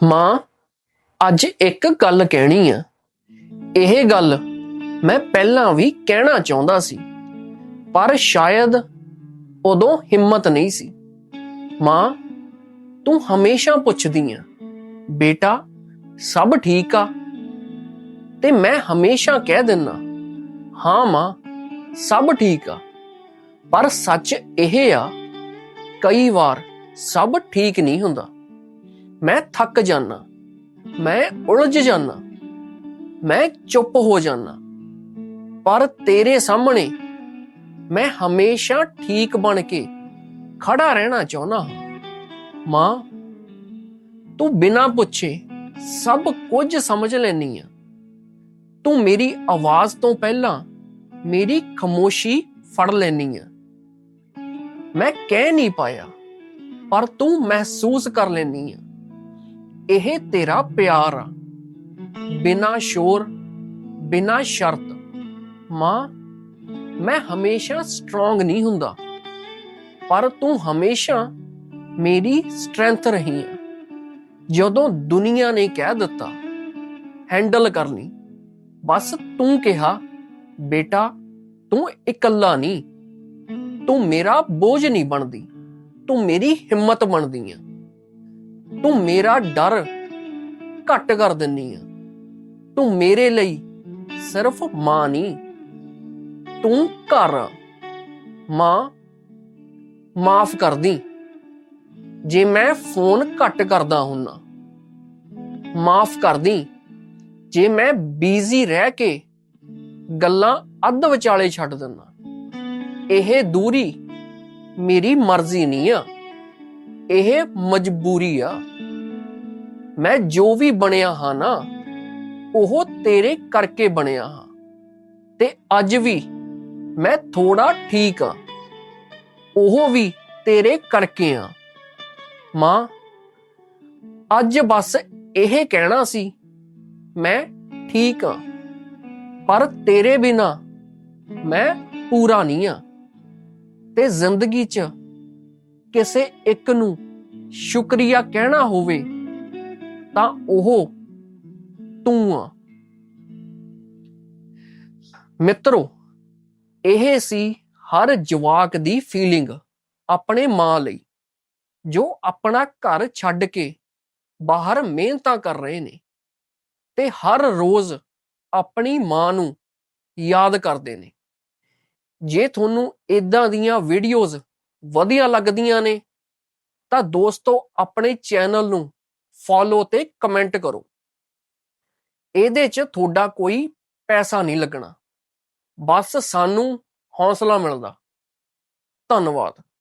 ਮਾਂ, ਅੱਜ ਇੱਕ ਗੱਲ ਕਹਿਣੀ ਆ। ਇਹ ਗੱਲ ਮੈਂ ਪਹਿਲਾਂ ਵੀ ਕਹਿਣਾ ਚਾਹੁੰਦਾ ਸੀ, ਪਰ ਸ਼ਾਇਦ ਉਦੋਂ ਹਿੰਮਤ ਨਹੀਂ ਸੀ। ਮਾਂ, ਤੂੰ ਹਮੇਸ਼ਾ ਪੁੱਛਦੀ ਆ, ਬੇਟਾ, ਸਭ ਠੀਕ ਆ? ਤੇ ਮੈਂ ਹਮੇਸ਼ਾ ਕਹਿ ਦਿੰਨਾ, ਹਾਂ ਮਾਂ, ਸਭ ਠੀਕ ਆ। ਪਰ ਸੱਚ ਇਹ ਆ, ਕਈ ਵਾਰ ਸਭ ਠੀਕ ਨਹੀਂ ਹੁੰਦਾ। ਮੈਂ ਥੱਕ ਜਾਣਾ ਮੈਂ ਉਲਝ ਜਾਣਾ ਮੈਂ ਚੁੱਪ ਹੋ ਜਾਣਾ ਪਰ ਤੇਰੇ ਸਾਹਮਣੇ ਮੈਂ ਹਮੇਸ਼ਾ ਠੀਕ ਬਣ ਕੇ ਖੜਾ ਰਹਿਣਾ ਚਾਹੁੰਦਾ ਹਾਂ। ਮਾਂ, ਤੂੰ ਬਿਨਾਂ ਪੁੱਛੇ ਸਭ ਕੁਝ ਸਮਝ ਲੈਨੀ ਆ। ਤੂੰ ਮੇਰੀ ਆਵਾਜ਼ ਤੋਂ ਪਹਿਲਾਂ ਮੇਰੀ ਖਾਮੋਸ਼ੀ ਫੜ ਲੈਨੀ ਆ। ਮੈਂ ਕਹਿ ਨਹੀਂ ਪਾਇਆ, ਪਰ ਤੂੰ ਮਹਿਸੂਸ ਕਰ ਲੈਨੀ ਆ। ਇਹ ਤੇਰਾ ਪਿਆਰ ਆ। ਬਿਨਾ ਸ਼ੋਰ, ਬਿਨਾ ਸ਼ਰਤ, ਮਾਂ, ਮੈਂ ਹਮੇਸ਼ਾ ਸਟਰੋਂਗ ਨਹੀਂ ਹੁੰਦਾ। ਪਰ ਤੂੰ ਹਮੇਸ਼ਾ ਮੇਰੀ ਸਟਰੈਂਥ ਰਹੀ ਆ ਜਦੋਂ ਦੁਨੀਆ ਨੇ ਕਹਿ ਦਿੱਤਾ ਹੈਂਡਲ ਕਰ ਲਈ ਬਸ ਤੂੰ ਕਿਹਾ, ਬੇਟਾ, ਤੂੰ ਇਕੱਲਾ ਨਹੀਂ। ਤੂੰ ਮੇਰਾ ਬੋਝ ਨਹੀਂ ਬਣਦੀ। ਤੂੰ ਮੇਰੀ ਹਿੰਮਤ ਬਣਦੀ ਹੈ। ਤੂੰ ਮੇਰਾ ਡਰ ਘੱਟ ਕਰ ਦਿੰਨੀ ਆ। ਤੂੰ ਮੇਰੇ ਲਈ ਸਿਰਫ ਮਾਂ ਨਹੀਂ, ਤੂੰ ਘਰ ਮਾਂ ਮਾਫ ਕਰਦੀ ਜੇ ਮੈਂ ਫੋਨ ਘੱਟ ਕਰਦਾ ਹੁੰਨਾ, ਮਾਫ ਕਰਦੀ ਜੇ ਮੈਂ ਬੀਜ਼ੀ ਰਹਿ ਕੇ ਗੱਲਾਂ ਅੱਧ ਵਿਚਾਲੇ ਛੱਡ ਦਿੰਦਾ ਇਹ ਦੂਰੀ ਮੇਰੀ ਮਰਜ਼ੀ ਨਹੀਂ ਆ। ਇਹ ਮਜਬੂਰੀ ਆ। ਮੈਂ ਜੋ ਵੀ ਬਣਿਆ ਹਾਂ ਨਾ, ਉਹ ਤੇਰੇ ਕਰਕੇ ਬਣਿਆ ਹਾਂ। ਤੇ ਅੱਜ ਵੀ ਮੈਂ ਥੋੜਾ ਠੀਕ ਆ ਉਹ ਵੀ ਤੇਰੇ ਕਰਕੇ ਆ। ਮਾਂ, ਅੱਜ ਬਸ ਇਹ ਕਹਿਣਾ ਸੀ, ਮੈਂ ਠੀਕ ਆ ਪਰ ਤੇਰੇ ਬਿਨਾ ਮੈਂ ਪੂਰਾ ਨਹੀਂ ਆ ਤੇ ਜ਼ਿੰਦਗੀ 'ਚ ਕਿਸੇ ਇੱਕ ਨੂੰ ਸ਼ੁਕਰੀਆ ਕਹਿਣਾ ਹੋਵੇ, ਤਾਂ ਉਹ ਤੂੰ ਆ। ਮਿੱਤਰੋ, ਇਹ ਸੀ ਹਰ ਜਵਾਕ ਦੀ ਫੀਲਿੰਗ ਆਪਣੇ ਮਾਂ ਲਈ, ਜੋ ਆਪਣਾ ਘਰ ਛੱਡ ਕੇ ਬਾਹਰ ਮਿਹਨਤਾਂ ਕਰ ਰਹੇ ਨੇ ਤੇ ਹਰ ਰੋਜ਼ ਆਪਣੀ ਮਾਂ ਨੂੰ ਯਾਦ ਕਰਦੇ ਨੇ। ਜੇ ਤੁਹਾਨੂੰ ਇਦਾਂ ਦੀਆਂ ਵੀਡੀਓਜ਼ ਵਧੀਆ ਲੱਗਦੀਆਂ ਨੇ, ਤਾਂ ਦੋਸਤੋ ਆਪਣੇ ਚੈਨਲ ਨੂੰ ਫੋਲੋ ਤੇ ਕਮੈਂਟ ਕਰੋ। ਇਹਦੇ 'ਚ ਤੁਹਾਡਾ ਕੋਈ ਪੈਸਾ ਨਹੀਂ ਲੱਗਣਾ। ਬਸ ਸਾਨੂੰ ਹੌਸਲਾ ਮਿਲਦਾ। ਧੰਨਵਾਦ।